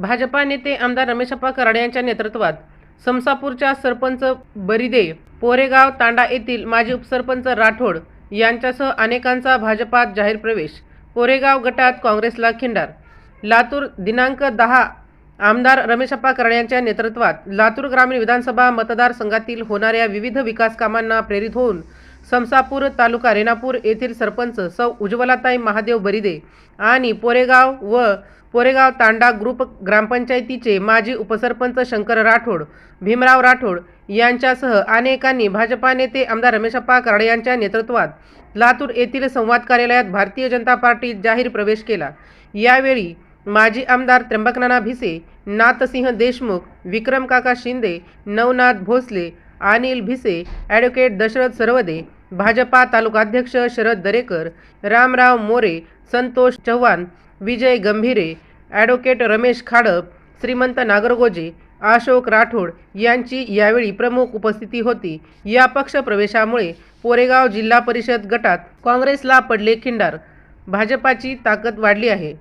भाजपा नेते आमदार रमेशप्पा कराड यांच्या नेतृत्वात समसापूरच्या सरपंच बरिदे पोरेगाव तांडा येथील माजी उपसरपंच राठोड यांच्यासह अनेकांचा भाजपात जाहीर प्रवेश. पोरेगाव गटात काँग्रेसला खिंडार. लातूर दिनांक दहा आमदार रमेशप्पा कराड यांच्या नेतृत्वात लातूर ग्रामीण विधानसभा मतदारसंघातील होणाऱ्या विविध विकास कामांना प्रेरित होऊन समसापूर तालुका रेणापूर येथील सरपंच सौ उज्ज्वलाताई महादेव बरिदे आणि पोरेगाव व पोरेगाव तांडा ग्रुप ग्रामपंचायतीचे माजी उपसरपंच शंकर राठोड भीमराव राठोड यांच्यासह अनेकांनी भाजपा नेते आमदार रमेशप्पा कराडे यांच्या नेतृत्वात लातूर येथील संवाद कार्यालयात भारतीय जनता पार्टीत जाहीर प्रवेश केला. यावेळी माजी आमदार त्र्यंबकनाना भिसे नाथसिंह देशमुख विक्रम काका शिंदे नवनाथ भोसले अनिल भिसे ॲडव्होकेट दशरथ सरवदे भाजपा तालुकाध्यक्ष शरद दरेकर रामराव मोरे संतोष चव्हाण विजय गंभीरे ॲडव्होकेट रमेश खाडप श्रीमंत नागरगोजे अशोक राठोड यांची यावेळी प्रमुख उपस्थिती होती. या पक्ष प्रवेशामुळे पोरेगाव जिल्हा परिषद गटात काँग्रेसला पडले खिंडार. भाजपाची ताकद वाढली आहे.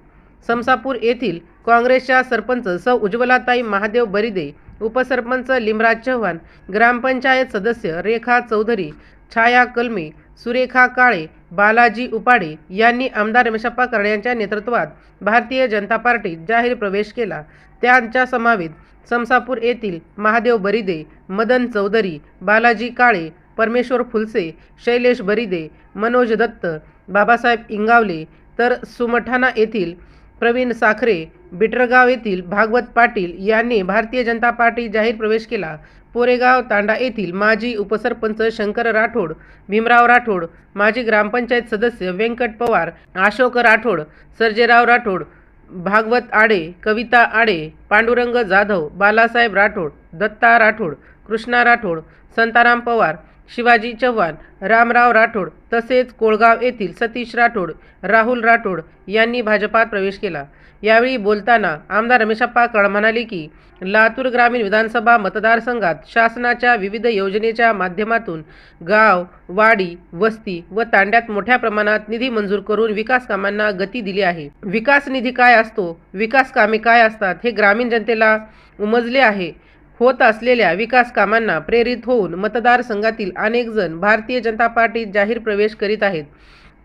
समसापूर येथील काँग्रेसच्या सरपंच सौ. उज्ज्वलाताई महादेव बरिदे उपसरपंच लिमराज चव्हाण ग्रामपंचायत सदस्य रेखा चौधरी छाया कलमे सुरेखा काळे बालाजी उपाडे यांनी आमदार रमेशप्पा कर्ण्यांच्या यांच्या नेतृत्वात भारतीय जनता पार्टीत जाहीर प्रवेश केला. त्यांच्या समावेत समसापूर येथील महादेव बरिदे मदन चौधरी बालाजी काळे परमेश्वर फुलसे शैलेश बरिदे मनोज दत्त बाबासाहेब इंगावले तर सुमठाणा येथील प्रवीण साखरे बिटरगाव येथील भागवत पाटील यांनी भारतीय जनता पार्टी जाहीर प्रवेश केला. पोरेगाव तांडा येथील माजी उपसरपंच शंकर राठोड भीमराव राठोड माजी ग्रामपंचायत सदस्य व्यंकट पवार अशोक राठोड सर्जेराव राठोड भागवत आडे कविता आडे पांडुरंग जाधव बालासाहेब राठोड दत्ता राठोड कृष्णा राठोड संताराम पवार शिवाजी चव्हाण रामराव राठोड तसेच कोळगाव येथील सतीश राठोड राहुल राठोड यांनी भाजपात प्रवेश केला. यावेळी बोलताना आमदार रमेशप्पा कळ म्हणाले की लातूर ग्रामीण विधानसभा मतदारसंघात शासनाच्या विविध योजनेच्या माध्यमातून गाव वाडी वस्ती व तांड्यात मोठ्या प्रमाणात निधी मंजूर करून विकास कामांना गती दिली आहे. विकास निधी काय असतो? विकास कामे काय असतात? हे ग्रामीण जनतेला उमजले आहे. होत असलेल्या विकास कामांना प्रेरित होऊन मतदारसंघातील अनेक जण भारतीय जनता पार्टीत जाहीर प्रवेश करीत आहेत.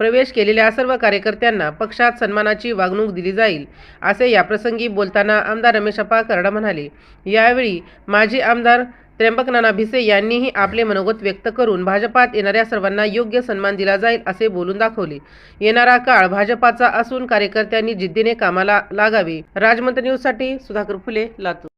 प्रवेश केलेल्या सर्व कार्यकर्त्यांना पक्षात सन्मानाची वागणूक दिली जाईल असे याप्रसंगी बोलताना आमदार रमेशप्पा करडा म्हणाले. यावेळी माजी आमदार त्र्यंबकनाना भिसे यांनीही आपले मनोगत व्यक्त करून भाजपात येणाऱ्या सर्वांना योग्य सन्मान दिला जाईल असे बोलून दाखवले. येणारा काळ भाजपाचा असून कार्यकर्त्यांनी जिद्दीने कामाला लागावे. राजमंत्र न्यूजसाठी सुधाकर फुले लातूर.